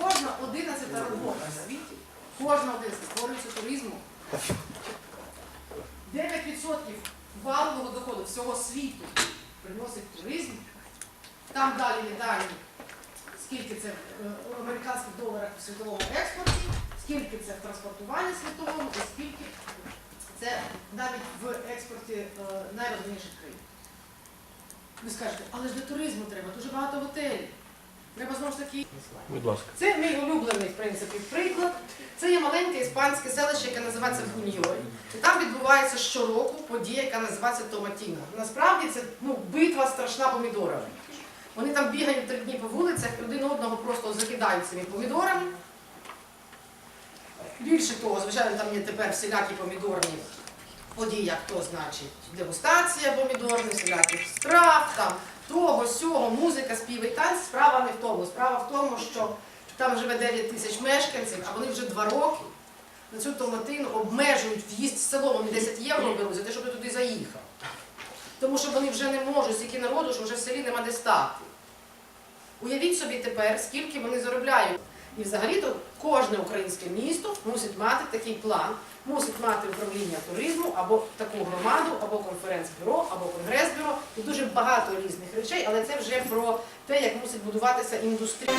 Кожна одинадцята робота в світі, кожна одинадцята створюється туризму. 9% валового доходу всього світу приносить туризм. Там далі є далі, скільки це е, в американських доларах в світовому експорті, скільки це в транспортуванні світовому і скільки це навіть в експорті е, найрозніших країн. Ви скажете, але ж для туризму треба, дуже багато готелів. Треба знову ж таки. Будь ласка. Це мій улюблений в принципі приклад. Це є маленьке іспанське селище, яке називається Буньйой. І там відбувається щороку подія, яка називається Томатіна. Насправді це ну, битва страшна помідорами. Вони там бігають три дні по вулицях, один одного просто закидають цими помідорами. Більше того, звичайно, там є тепер всілякі помідорні події, як то значить дегустація помідорних, всіляких страв, там того, музика, співи, танці. Справа не в тому. Справа в тому, що там живе 9 тисяч мешканців, а вони вже два роки на цю томатину обмежують в'їзд в село. Вони 10 євро беруть за те, щоб ти туди заїхав. Тому що вони вже не можуть, стільки народу, що вже в селі нема де стати. Уявіть собі тепер, скільки вони заробляють. І взагалі-то кожне українське місто мусить мати такий план, мусить мати управління туризму або таку громаду, або конференц-бюро, або конгрес-бюро і дуже багато різних речей, але це вже про те, як мусить будуватися індустрія.